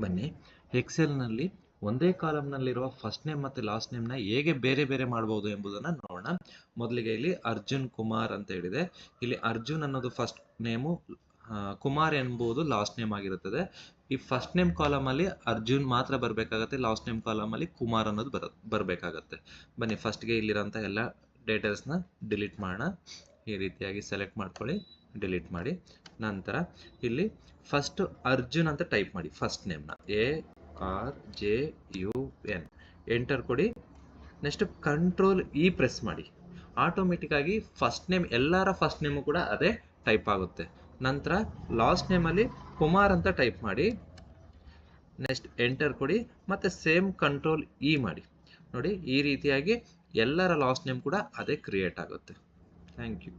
ಬನ್ನಿ. ಎಕ್ಸೆಲ್ನಲ್ಲಿ ಒಂದೇ ಕಾಲಮ್ನಲ್ಲಿರುವ ಫಸ್ಟ್ ನೇಮ್ ಮತ್ತು ಲಾಸ್ಟ್ ನೇಮ್ನ ಹೇಗೆ ಬೇರೆ ಬೇರೆ ಮಾಡ್ಬೋದು ಎಂಬುದನ್ನು ನೋಡೋಣ. ಮೊದಲಿಗೆ ಇಲ್ಲಿ ಅರ್ಜುನ್ ಕುಮಾರ್ ಅಂತ ಹೇಳಿದೆ. ಇಲ್ಲಿ ಅರ್ಜುನ್ ಅನ್ನೋದು ಫಸ್ಟ್ ನೇಮು ಕುಮಾರ್ ಎಂಬುದು ಲಾಸ್ಟ್ ನೇಮ್ ಆಗಿರುತ್ತದೆ. ಈ ಫಸ್ಟ್ ನೇಮ್ ಕಾಲಮಲ್ಲಿ ಅರ್ಜುನ್ ಮಾತ್ರ ಬರಬೇಕಾಗತ್ತೆ ಲಾಸ್ಟ್ ನೇಮ್ ಕಾಲಮಲ್ಲಿ ಕುಮಾರ್ ಅನ್ನೋದು ಬರ, ಬರಬೇಕಾಗತ್ತೆ. ಬನ್ನಿ ಫಸ್ಟ್ಗೆ ಇಲ್ಲಿರೋಂಥ ಎಲ್ಲ ನ ಡಿಲೀಟ್ ಮಾಡೋಣ. ಈ ರೀತಿಯಾಗಿ ಸೆಲೆಕ್ಟ್ ಮಾಡ್ಕೊಳ್ಳಿ. ಡಿಲೀಟ್ ಮಾಡಿ. ನಂತರ ಇಲ್ಲಿ ಫಸ್ಟ್ ಅರ್ಜುನ್ ಅಂತ ಟೈಪ್ ಮಾಡಿ. First ನೇಮ್ನ A R J U N enter ಕೊಡಿ. ನೆಕ್ಸ್ಟ್ ಕಂಟ್ರೋಲ್ ಇ ಪ್ರೆಸ್ ಮಾಡಿ. ಆಟೋಮೆಟಿಕ್ ಆಗಿ ಫಸ್ಟ್ ನೇಮ್ ಎಲ್ಲರ ಫಸ್ಟ್ ನೇಮು ಕೂಡ ಅದೇ ಟೈಪ್ ಆಗುತ್ತೆ. ನಂತರ ಲಾಸ್ಟ್ ನೇಮಲ್ಲಿ ಕುಮಾರ್ ಅಂತ ಟೈಪ್ ಮಾಡಿ. ನೆಕ್ಸ್ಟ್ ಎಂಟರ್ ಕೊಡಿ. ಮತ್ತು ಸೇಮ್ ಕಂಟ್ರೋಲ್ ಇ ಮಾಡಿ. ನೋಡಿ, ಈ ರೀತಿಯಾಗಿ ಎಲ್ಲರ ಲಾಸ್ಟ್ ನೇಮ್ ಕೂಡ ಅದೇ ಕ್ರಿಯೇಟ್ ಆಗುತ್ತೆ. Thank you